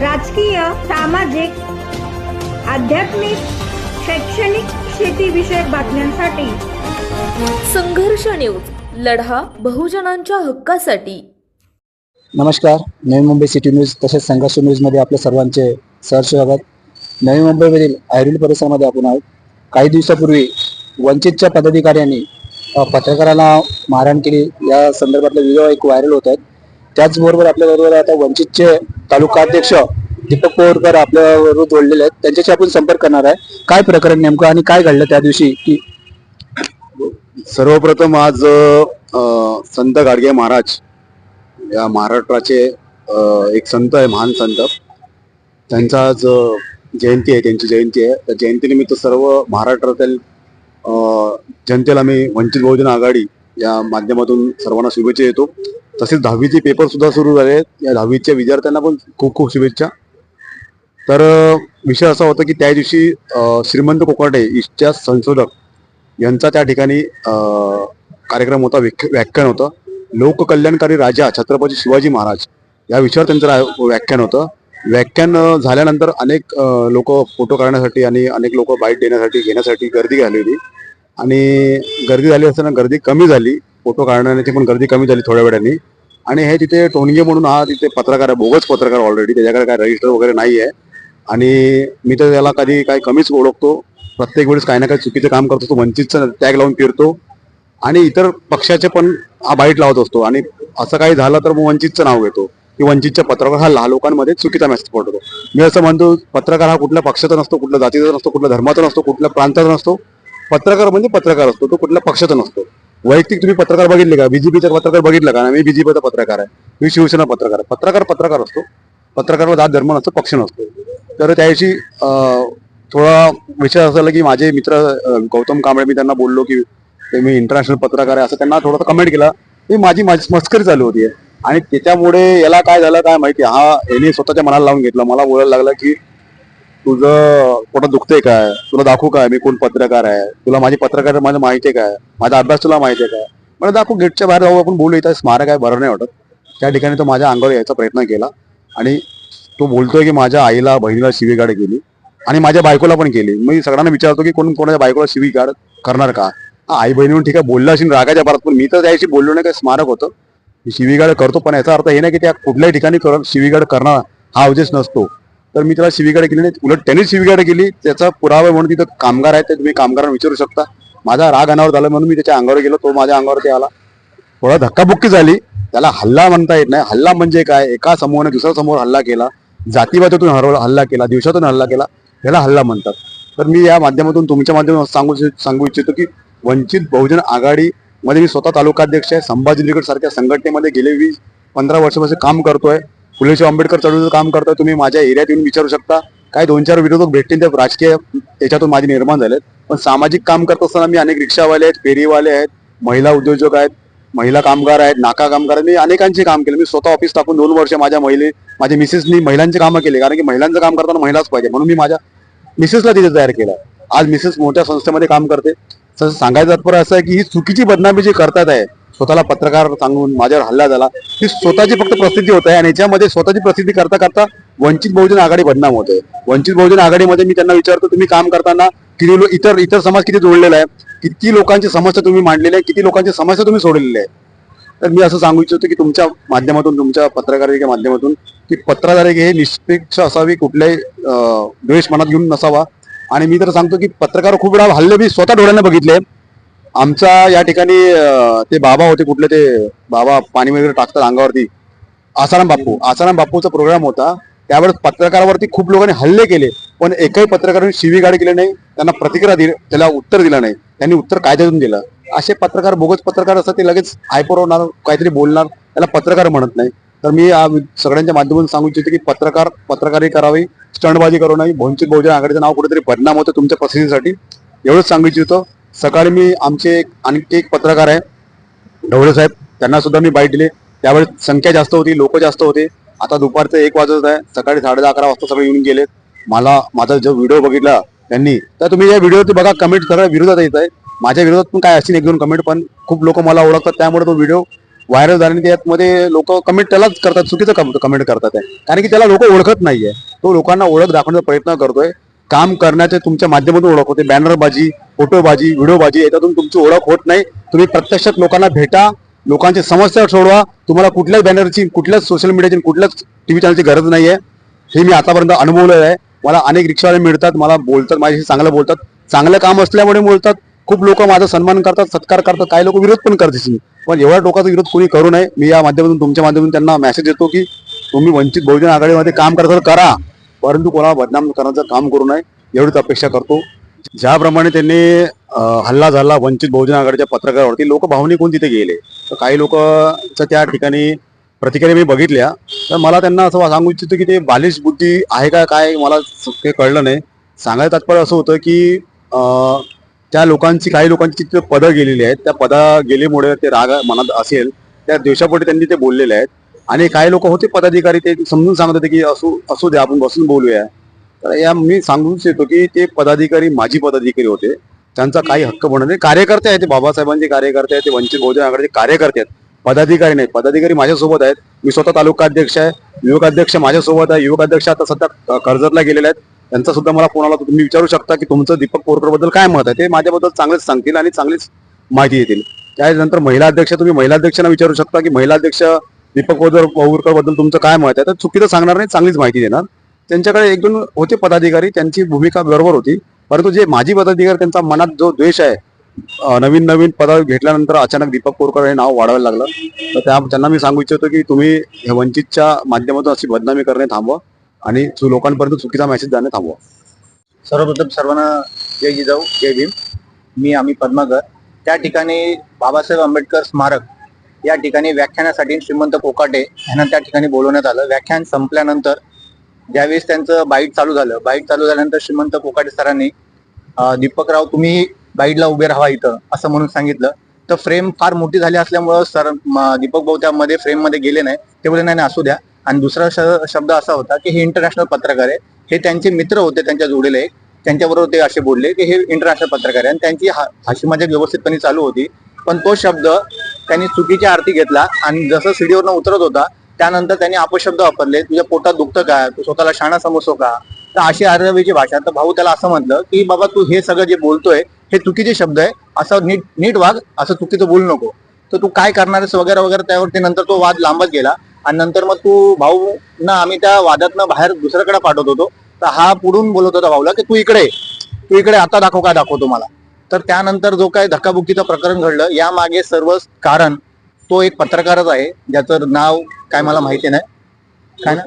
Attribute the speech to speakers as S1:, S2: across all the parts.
S1: राजकीय सामाजिक आध्यात्मिक शैक्षणिक शेतीविषयक बातम्यांसाठी.
S2: संघर्ष न्यूज लढा बहुजनांच्या हक्कासाठी.
S3: नमस्कार नवी मुंबई सिटी न्यूज तसेच संघर्ष न्यूजमध्ये आपल्या सर्वांचे सहर्ष स्वागत. नवी मुंबईमधील ऐरोली परिसरामध्ये आपण आहोत. काही दिवसापूर्वी वंचितच्या पदाधिकाऱ्यांनी पत्रकाराला मारहाण केली. या संदर्भातले व्हिडिओ एक व्हायरल होत आहेत. त्याचबरोबर आपल्याबरोबर आता वंचितचे तालुका अध्यक्ष दीपक पोरकर आपल्याबरोबर जोडलेले आहेत. त्यांच्याशी आपण संपर्क करणार आहे. काय प्रकरण नेमकं आणि काय घडलं त्या दिवशी की
S4: सर्वप्रथम आज अ, संत गाडगे महाराज या महाराष्ट्राचे अ, एक संत आहे महान संत. त्यांचा आज अ, जयंती आहे त्यांची जयंती आहे. त्या जयंतीनिमित्त सर्व महाराष्ट्रातील अ, जनतेला मी वंचित बहुजन आघाडी या माध्यमातून सर्वांना शुभेच्छा देतो. तसेच दहावीचे पेपर सुद्धा सुरू झाले. आहेत या दहावीच्या विद्यार्थ्यांना पण खूप खूप शुभेच्छा. तर विषय असा होता की त्या दिवशी श्रीमंत कोकाटे ईस्टच्या संशोधक यांचा त्या ठिकाणी कार्यक्रम होता व्याख्यान होतं. लोककल्याणकारी राजा छत्रपती शिवाजी महाराज या विषयावर त्यांचं व्याख्यान होतं. व्याख्यान झाल्यानंतर अनेक लोक फोटो काढण्यासाठी आणि अनेक लोक बाईट देण्यासाठी घेण्यासाठी गर्दी झाली होती. आणि गर्दी झाली असताना गर्दी कमी झाली. फोटो काढण्याची पण गर्दी कमी झाली थोड्या वेळाने. आणि हे तिथे टोणगे म्हणून हा तिथे पत्रकार आहे बोगस पत्रकार ऑलरेडी त्याच्याकडे काय रजिस्टर वगैरे नाही आहे. आणि मी तर त्याला कधी काही कमीच ओळखतो. प्रत्येक वेळेस काही ना काही चुकीचं काम करतो तो वंचितचं टॅग लावून फिरतो. आणि इतर पक्षाचे पण हा बाईट लावत असतो. आणि असं काही झालं तर मग वंचितचं नाव घेतो. की वंचितच्या पत्रकार हा लहान लोकांमध्ये चुकीचा मेसेज पडतो. मी असं म्हणतो पत्रकार हा कुठल्या पक्षाचा नसतो कुठल्या जातीचा नसतो कुठल्या धर्माचा नसतो कुठल्या प्रांताचा नसतो. पत्रकार म्हणजे पत्रकार असतो तो कुठल्या पक्षाचा नसतो. वैयक्तिक तुम्ही पत्रकार बघितले का? बीजेपीचा पत्रकार बघितलं का? मी बीजेपीचा पत्रकार आहे. मी शिवसेना पत्रकार आहे. पत्रकार पत्रकार असतो. पत्रकाराला जात धर्म नसतो पक्ष नसतो. तर त्याविषयी थोडा विषय असा झाला की माझे मित्र गौतम कांबळे मी त्यांना बोललो की ते मी इंटरनॅशनल पत्रकार आहे असं त्यांना थोडासा कमेंट केला. की माझी माझी मस्करी चालू होती. आणि त्याच्यामुळे याला काय झालं काय माहिती? हा याने स्वतःच्या मनाला लावून घेतलं. मला बोलायला लागलं की तुझं पोटात दुखतंय काय? तुला दाखवू काय मी कोण पत्रकार आहे? तुला माझी पत्रकार माझं माहिती आहे काय? माझा अभ्यास तुला माहिती आहे काय? मला दाखवू गेटच्या बाहेर जाऊ आपण बोलू. इथं स्मारक आहे बरं नाही वाटत. त्या ठिकाणी तो माझ्या अंगावर यायचा प्रयत्न केला. आणि तो बोलतोय की माझ्या आईला बहिणीला शिवीगाड केली. आणि माझ्या बायकोला पण केली. मी सगळ्यांना विचारतो की कोण कोणाच्या बायकोला शिवीगाड करणार का? आई बहिणीहून ठीक आहे बोलला असेल रागाच्या भारत पण मी तर त्याशी बोललो नाही काय स्मारक होतं. मी शिवीगाड करतो पण याचा अर्थ हे नाही की त्या कुठल्याही ठिकाणी कर शिवीगाड करणं हा उद्देश नसतो. तर मी त्याला शिवीगाड केली नाही. उलट त्यांनी शिवीगाड केली. त्याचा पुरावा म्हणून तिथं कामगार आहे ते तुम्ही कामगारांना विचारू शकता. माझा राग अनावर झाला म्हणून मी त्याच्या अंगावर गेलो. तो माझ्या अंगावरती आला. थोडा धक्काबुक्की झाली. त्याला हल्ला म्हणता येत नाही. हल्ला म्हणजे काय? एका समूहाने दुसऱ्या समोर हल्ला केला. जातीवादातून हरवला हल्ला केला. दिवसातून हल्ला केला. त्याला हल्ला म्हणतात. तर मी या माध्यमातून तुमच्या माध्यमातून सांगू सांगू इच्छितो की वंचित बहुजन आघाडी मध्ये मी स्वतः तालुकाध्यक्ष आहे. संभाजीनगर सारख्या संघटनेमध्ये गेले वीस पंधरा वर्षापासून काम करतोय. फुलेशाह आंबेडकर चळवळीचं काम करतोय तुम्ही माझ्या एरियात येऊन विचारू शकता. काय दोन चार विरोधक भेटतील त्या राजकीय याच्यातून माझे निर्माण झालेत. पण सामाजिक काम करत असताना मी अनेक रिक्षावाले आहेत फेरीवाले आहेत महिला उद्योजक आहेत महिला कामगार आहेत नाका कामगार आहेत. मी अनेकांचे काम केले. मी स्वतः ऑफिस टाकून दोन वर्ष माझ्या महिले माझ्या मिसेसनी महिलांचे कामं केले. कारण की महिलांचं काम करताना महिलाच पाहिजे. म्हणून मी माझ्या मिसेसला तिथे तयार केलं. आज मिसेस मोठ्या संस्थेमध्ये काम करते. सांगायचं तात्पर्य असं आहे की ही चुकीची बदनामी जी करतात आहे स्वतःला पत्रकार सांगून माझ्यावर हल्ला झाला. ही स्वतःची फक्त प्रसिद्धी होत आहे आणि याच्यामध्ये स्वतःची प्रसिद्धी करता करता वंचित बहुजन आघाडी बदनाम होते. वंचित बहुजन आघाडीमध्ये मी त्यांना विचारतो तुम्ही काम करताना किती लोक इतर इतर समाज किती जोडलेला आहे? किती लोकांची समस्या तुम्ही मांडलेल्या आहे? किती लोकांची समस्या तुम्ही सोडलेली आहे? तर मी असं सांगू इच्छितो की तुमच्या माध्यमातून तुमच्या पत्रकारितेच्या माध्यमातून की पत्रकारिता हे निष्पेक्ष असावी कुठल्याही द्वेष मनात घेऊन नसावा. आणि मी तर सांगतो की पत्रकार खूप वेळा हल्ले मी स्वतः डोळ्यांना बघितले. आमचा या ठिकाणी ते बाबा होते कुठले ते बाबा पाणी वगैरे टाकतात अंगावरती. आसाराम बापू आसाराम बापूचा प्रोग्राम होता. त्यावेळेस पत्रकारावरती खूप लोकांनी हल्ले केले पण एकही पत्रकार शिवी गाडी केली नाही. त्यांना प्रतिक्रिया दिली त्याला उत्तर दिलं नाही. त्यांनी उत्तर कायद्यातून दिलं. असे पत्रकार बोगस पत्रकार असतात ते लगेच हायपर होणार काहीतरी बोलणार त्याला पत्रकार म्हणत नाही. तर मी सगळ्यांच्या माध्यमातून सांगू इच्छितो की पत्रकार पत्रकारी करावी स्टंटबाजी करू नये. वंचित बहुजन आघाडीचं नाव कुठेतरी बदनाम होतं तुमच्या प्रसिद्धीसाठी एवढंच सांगू इच्छितो. सकाळी मी आमचे एक आणखी एक पत्रकार आहे ढवळे साहेब. त्यांना सुद्धा मी बाईट दिली. त्यावेळेस संख्या जास्त होती लोक जास्त होते. आता दुपारचं एक वाजत आहे. सकाळी साडे दहा अकरा वाजता सगळे येऊन गेलेत. मला माझा जो व्हिडिओ बघितला त्यांनी तर तुम्ही या व्हिडिओवरती बघा कमेंट सगळ्या विरोधात येत आहे. माझ्या विरोधात पण काय असतील एक दोन कमेंट पण खूप लोक मला ओळखतात. त्यामुळे तो व्हिडिओ व्हायरल झाला आणि त्यामध्ये लोक कमेंट त्यालाच करतात. चुकीचं कमेंट करतात आहे कारण की त्याला लोक ओळखत नाहीये. तो लोकांना ओळख दाखवण्याचा प्रयत्न करतोय. काम करण्याचे तुमच्या माध्यमातून ओळख होते. बॅनरबाजी फोटोबाजी व्हिडिओबाजी याच्यातून तुमची ओळख होत नाही. तुम्ही प्रत्यक्षात लोकांना भेटा लोकांची समस्या सोडवा. तुम्हाला कुठल्याच बॅनरची कुठल्याच सोशल मीडियाची कुठल्याच टीव्ही चॅनलची गरज नाहीये. हे मी आतापर्यंत अनुभवलेलं आहे मला अनेक रिक्षावाले मिळतात मला बोलतात माझ्याशी चांगलं बोलतात. चांगलं काम असल्यामुळे बोलतात. खूप लोक माझा सन्मान करतात सत्कार करतात. काही लोक विरोध पण करतील पण एवढ्या टोकाचा विरोध कोणी करू नये. मी या माध्यमातून तुमच्या माध्यमातून त्यांना मेसेज देतो की तुम्ही वंचित बहुजन आघाडीमध्ये काम करत करा. परंतु कोणाला बदनाम करण्याचं काम करू नये एवढीच अपेक्षा करतो. ज्याप्रमाणे त्यांनी हल्ला झाला वंचित बहुजन आघाडीच्या पत्रकारावरती लोक भावनिक कोण तिथे गेले. तर काही लोकांचं त्या ठिकाणी प्रतिक्रिया मी बघितल्या. तर मला त्यांना असं सांगू इच्छितो की ते बालिश बुद्धी आहे का काय मला ते कळलं नाही. सांगायचं तात्पर्य असं होतं की त्या लोकांची काही लोकांची तिथे पदं गेलेली आहेत. त्या पदा गेल्यामुळे ते राग मनात असेल. त्या दिवसापोटी त्यांनी ते बोललेले आहेत. आणि काही लोक होते पदाधिकारी ते समजून सांगत होते की असू असू द्या आपण बसून बोलूया. तर या मी सांगूच येतो की ते पदाधिकारी माजी पदाधिकारी होते. त्यांचा काही हक्क बनत नाही. कार्यकर्ते आहेत ते बाबासाहेबांचे कार्यकर्ते आहेत ते वंचित बहुजन आघाडीचे कार्यकर्ते आहेत. पदाधिकारी नाही पदाधिकारी माझ्यासोबत आहेत. मी स्वतः तालुका अध्यक्ष आहे. युवक अध्यक्ष माझ्यासोबत आहे. युवक अध्यक्ष आता सध्या कर्जतला गेलेले आहेत. त्यांचा सुद्धा मला फोन आला होता. तुम्ही विचारू शकता की तुमचं दीपक पोरकरबद्दल काय मत आहे? ते माझ्याबद्दल चांगलेच सांगतील आणि चांगलीच माहिती देतील. त्यानंतर महिला अध्यक्ष तुम्ही महिला अध्यक्षांना विचारू शकता की महिला अध्यक्ष दीपक पौरकरबद्दल तुमचं काय मत आहे? तर चुकीचं सांगणार नाही चांगलीच माहिती देणार. त्यांच्याकडे एक दोन होते पदाधिकारी त्यांची भूमिका बरोबर होती. परंतु जे माजी पदाधिकारी त्यांचा मनात जो द्वेष आहे नवीन नवीन पद घेतल्यानंतर अचानक दीपक कोरकर हे नाव वाढवायला लागलं. तर त्या त्यांना मी सांगू इच्छितो की तुम्ही वंचितच्या माध्यमातून अशी बदनामी करणे थांबवा आणि लोकांपर्यंत चुकीचा मेसेज जाणे थांबवा.
S5: सर्वप्रथम सर्वांना जय जिजाऊ जय भीम. मी आम्ही पद्मागर त्या ठिकाणी बाबासाहेब आंबेडकर स्मारक या ठिकाणी व्याख्यानासाठी श्रीमंत कोकाटे यांना त्या ठिकाणी बोलवण्यात आलं. व्याख्यान संपल्यानंतर ज्यावेळेस त्यांचं बाईट चालू झालं बाईट चालू झाल्यानंतर श्रीमंत कोकाटे सरांनी दीपकराव तुम्ही बाईटला उभे राहा इथं असं म्हणून सांगितलं. तर फ्रेम फार मोठी झाली असल्यामुळं सर दीपक भाऊ त्यामध्ये फ्रेममध्ये गेले नाही ते बोलले नाही असू द्या. आणि दुसरा श- शब्द असा होता की हे इंटरनॅशनल पत्रकार आहे हे त्यांचे मित्र होते त्यांच्या जोडीला एक. त्यांच्याबरोबर ते असे बोलले की हे इंटरनॅशनल पत्रकार आहे आणि त्यांची हा- हाशी व्यवस्थितपणे चालू होती. पण तो शब्द त्यांनी चुकीच्या आरती घेतला आणि जसं सीडीवरनं उतरत होता त्यानंतर त्यांनी अपशब्द वापरले तुझ्या पोटात दुखतं का? तू स्वतःला शाणा समजतो का? तर अशी आरवीची भाषा. तर भाऊ त्याला असं म्हटलं की बाबा तू हे सगळं जे बोलतोय हे चुकीचे शब्द आहे. असं नीट नीट वाग असं चुकीचं बोलू नको. तर तू काय करणार आहेस वगैरे वगैरे त्यावरती नंतर तो वाद लांबत गेला. आणि नंतर मग तू भाऊ ना आम्ही त्या वादातनं बाहेर दुसऱ्याकडे पाठवत होतो. तर हा पुढून बोलत होता भाऊला की तू इकडे तू इकडे आता दाखव काय दाखवतो मला. तर त्यानंतर जो काय धक्काबुक्कीचं प्रकरण घडलं यामागे सर्व कारण तो एक पत्रकारच आहे. ज्याचं नाव काय मला माहिती नाही. काय ना?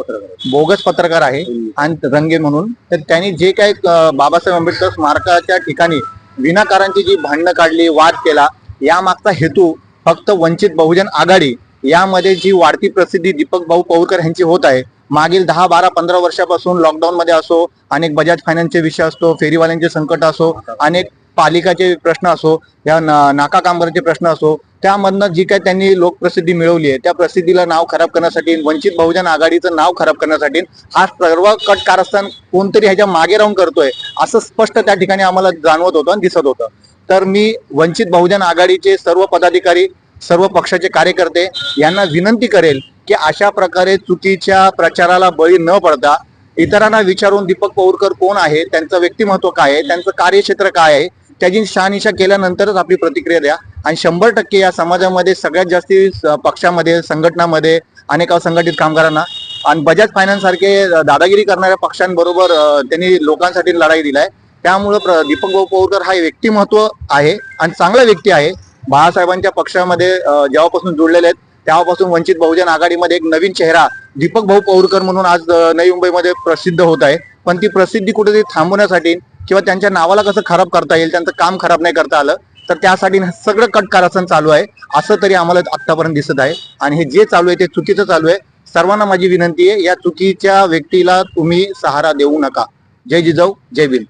S5: बोगस पत्रकार आहे आणि रंगे म्हणून. तर त्यांनी जे काय बाबासाहेब आंबेडकर स्मारकाच्या ठिकाणी विनाकारांची जी भांडणं काढली वाद केला यामागचा हेतू फक्त वंचित बहुजन आघाडी यामध्ये जी वाढती प्रसिद्धी दीपक भाऊ पौरकर यांची होत आहे. मागील दहा बारा पंधरा वर्षापासून लॉकडाऊन मध्ये असो अनेक बजाज फायनान्सचे विषय असतो फेरीवाल्यांचे संकट असो अनेक पालिकाचे प्रश्न असो या ना- नाका कामगारांचे प्रश्न असो त्यामधनं जी काय त्यांनी लोकप्रसिद्धी मिळवली आहे त्या प्रसिद्धीला नाव खराब करण्यासाठी वंचित बहुजन आघाडीचं नाव खराब करण्यासाठी हा सर्व कट कारस्थान कोणतरी ह्याच्या मागे राहून करतोय असं स्पष्ट त्या ठिकाणी आम्हाला जाणवत होतं आणि दिसत होतं. तर मी वंचित बहुजन आघाडीचे सर्व पदाधिकारी सर्व पक्षाचे कार्यकर्ते यांना विनंती करेल की अशा प्रकारे चुकीच्या प्रचाराला बळी न पडता इतरांना विचारून दीपक पौरकर कोण आहे त्यांचं व्यक्तिमत्व काय आहे त्यांचं कार्यक्षेत्र काय आहे त्याची शहानिशा केल्यानंतरच आपली प्रतिक्रिया द्या. आणि शंभर टक्के या समाजामध्ये सगळ्यात जास्ती पक्षामध्ये संघटनामध्ये अनेक असंघटित कामगारांना आणि बजाज फायनान्स सारखे दादागिरी करणाऱ्या पक्षांबरोबर त्यांनी लोकांसाठी लढाई दिलाय. त्यामुळं प्र- दीपक भाऊ पौरकर हा व्यक्तिमत्व आहे आणि चांगला व्यक्ती आहे. बाळासाहेबांच्या पक्षामध्ये जेव्हापासून जुळलेले आहेत तेव्हापासून वंचित बहुजन आघाडीमध्ये एक नवीन चेहरा दीपक भाऊ पौरकर म्हणून आज नवी मुंबईमध्ये प्रसिद्ध होत आहे. पण ती प्रसिद्धी कुठेतरी थांबवण्यासाठी किंवा त्यांच्या नावाला कसं खराब करता येईल त्यांचं काम खराब नाही करता आलं तर त्यासाठी सगळं सगळं कटकारस्थान चालू आहे असं तरी आम्हाला आतापर्यंत दिसत आहे. आणि हे जे चालू आहे ते चुकीचं चालू आहे. सर्वांना माझी विनंती आहे या चुकीच्या व्यक्तीला तुम्ही सहारा देऊ नका. जय जिजाऊ जय भीम.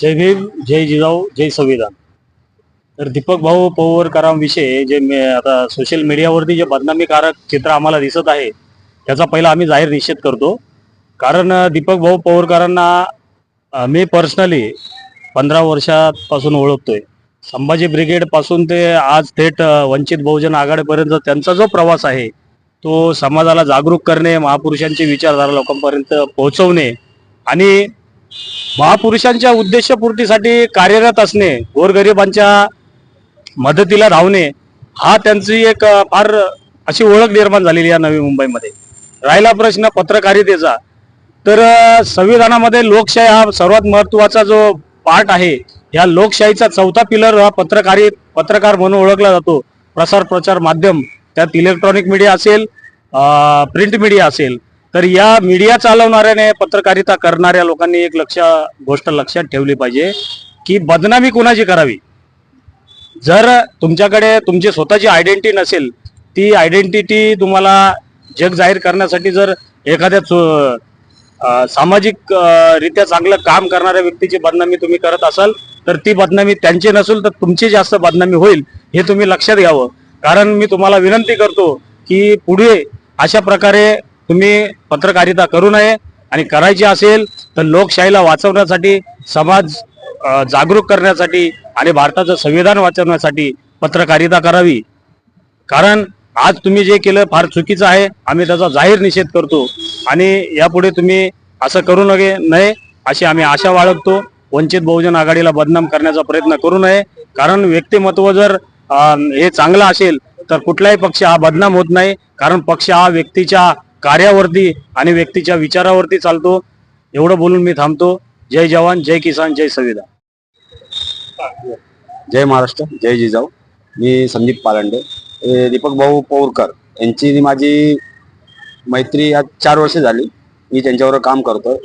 S6: जय भीम जय जिजाऊ जय संविधान. तर दीपक भाऊ पवारकरांविषयी जे आता सोशल मीडियावरती जे बदनामीकारक चित्र आम्हाला दिसत आहे त्याचा पहिला आम्ही जाहीर निषेध करतो. कारण दीपक भाऊ पवारकरांना मी पर्सनली पंधरा वर्षापासून ओळखतोय. संभाजी ब्रिगेडपासून ते आज थेट वंचित बहुजन आघाडीपर्यंत त्यांचा जो प्रवास आहे तो समाजाला जागरूक करणे महापुरुषांची विचारधारा लोकांपर्यंत पोहोचवणे आणि महापुरुषांच्या उद्देशपूर्तीसाठी कार्यरत असणे गोरगरिबांच्या मदतीला धावणे हा त्यांची एक फार अशी ओळख निर्माण झालेली आहे नवी मुंबईमध्ये. राहिला प्रश्न पत्रकारितेचा. तर संविधानामध्ये लोकशाही हा सर्वात महत्त्वाचा जो पार्ट आहे या लोकशाहीचा चौथा पिलर हा पत्रकारी पत्रकार म्हणून ओळखला जातो. प्रसार प्रचार माध्यम त्यात इलेक्ट्रॉनिक मीडिया असेल प्रिंट मीडिया असेल. तर या मीडिया चालवणाऱ्याने पत्रकारिता करणाऱ्या लोकांनी एक लक्ष गोष्ट लक्षात ठेवली पाहिजे की बदनामी कोणाची करावी? जर तुमच्याकडे तुमची स्वतःची आयडेंटिटी नसेल ती आयडेंटिटी तुम्हाला जग जाहीर करण्यासाठी जर एखाद्या चो- सामाजिक रित्या चांगलं काम करणाऱ्या व्यक्तीची बदनामी तुम्ही करत असाल तर ती बदनामी त्यांची नसेल तर तुमची जास्त बदनामी होईल हे तुम्ही लक्षात घ्यावं. कारण मी तुम्हाला विनंती करतो की पुढे अशा प्रकारे तुम्ही पत्रकारिता करू नये आणि करायची असेल तर लोकशाहीला वाचवण्यासाठी समाज जागरूक करण्यासाठी आणि भारताचं संविधान वाचवण्यासाठी पत्रकारिता करावी. कारण आज तुम्ही जे केलं फार चुकीचं आहे. आम्ही त्याचा जाहीर निषेध करतो. आणि यापुढे तुम्ही असं करू नये नये अशी आम्ही आशा बाळगतो. वंचित बहुजन आघाडीला बदनाम करण्याचा प्रयत्न करू नये. कारण व्यक्तिमत्व जर हे चांगलं असेल तर कुठलाही पक्ष हा बदनाम होत नाही. कारण पक्ष हा व्यक्तीच्या कार्यावरती आणि व्यक्तीच्या विचारावरती चालतो. एवढं बोलून मी थांबतो. जय जवान जय किसान जय संविधान.
S4: जय महाराष्ट्र जय जिजाऊ. मी संदीप पालंडे. दीपक भाऊ पौरकर यांची माझी मैत्री आज चार वर्ष झाली. मी त्यांच्यावर काम करतो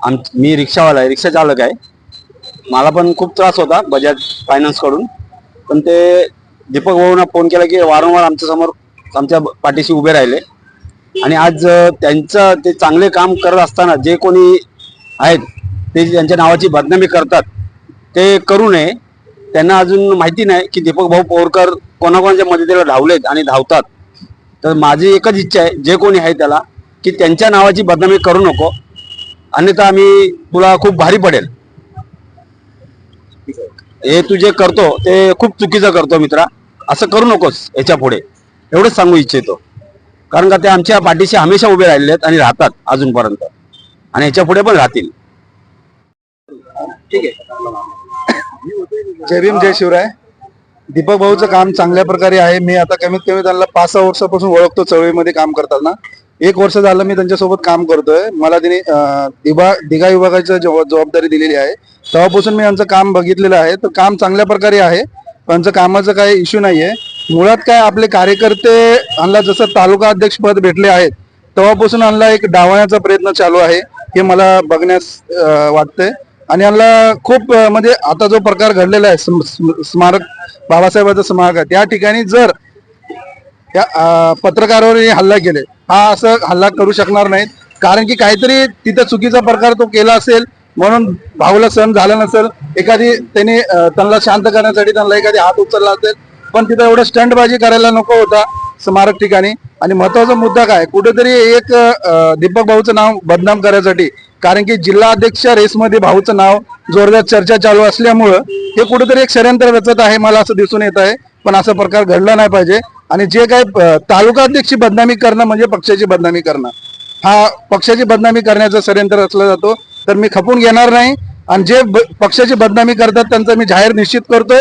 S4: आम मी रिक्षावाला आहे रिक्षा चालक आहे. मला पण खूप त्रास होता बजाज फायनान्सकडून पण ते दीपक भाऊना फोन केला की वारंवार आमच्यासमोर आमच्या पाठीशी उभे राहिले. आणि आज त्यांचं ते चांगले काम करत असताना जे कोणी आहेत ते त्यांच्या नावाची बदनामी करतात ते करू नये. त्यांना अजून माहिती नाही की दीपक भाऊ पोरकर कोणाकोणाच्या मदतीला धावलेत आणि धावतात. तर माझी एकच इच्छा आहे जे कोणी आहे त्याला की त्यांच्या नावाची बदनामी करू नको. अन्यथा आम्ही तुला खूप भारी पडेल. हे तू जे करतो ते खूप चुकीचं करतो मित्रा. असं करू नकोस याच्यापुढे. एवढंच सांगू इच्छितो. कारण का ते आमच्या पाठीशी हमेशा उभे राहिलेले आहेत आणि राहतात अजूनपर्यंत. आणि याच्यापुढे पण राहतील. ठीक आहे.
S7: जय भीम जय शिवराय. दीपक भाऊचं काम चांगल्या प्रकारे आहे. मी आता कमीत कमी त्यांना पाच सहा वर्षापासून ओळखतो. चळवळीमध्ये काम करताना एक वर्ष झालं मी त्यांच्यासोबत काम करतोय. मला त्यांनी अं, दिघा विभागाची जबाबदारी दिलेली आहे. तेव्हापासून मी यांचं काम बघितलेलं आहे. तर काम चांगल्या प्रकारे आहे. त्यांचं कामाचं काही इश्यू आहे मुळात काय आपले कार्यकर्ते यांना जसं तालुका अध्यक्ष पद भेटले आहेत तेव्हापासून यांना एक डावण्याचा प्रयत्न चालू आहे. हे मला बघण्यास वाटतंय. आणि यांना खूप म्हणजे आता जो प्रकार घडलेला आहे स्मारक बाबासाहेबांचं स्मारक आहे त्या ठिकाणी जर या पत्रकारावर हल्ला केले हा असं हल्ला करू शकणार नाहीत. कारण की काहीतरी तिथं चुकीचा प्रकार तो केला असेल म्हणून भाऊला सहन झाला नसेल एखादी त्यांनी त्यांना शांत करण्यासाठी त्यांना एखादी हात उचलला असेल पण तिथं एवढं स्टंटबाजी करायला नको होता. स्मारक ठिकाणी. आणि महत्त्वाचा मुद्दा काय? कुठेतरी एक दीपक भाऊचं नाव बदनाम करायसाठी. कारण की जिल्हा अध्यक्ष रेसमध्ये भाऊचं नाव जोरदार चर्चा चालू असल्यामुळं हे कुठेतरी एक षडयंत्र रचत आहे मला असं दिसून येत आहे. पण असा प्रकार घडला नाही पाहिजे. आणि जे काही तालुका अध्यक्षची बदनामी करणं म्हणजे पक्षाची बदनामी करणं. हा पक्षाची बदनामी करण्याचा षडयंत्र रचला जातो. तर मी खपून घेणार नाही. आणि जे ब- पक्षाची बदनामी करतात त्यांचा मी जाहीर निश्चित करतोय.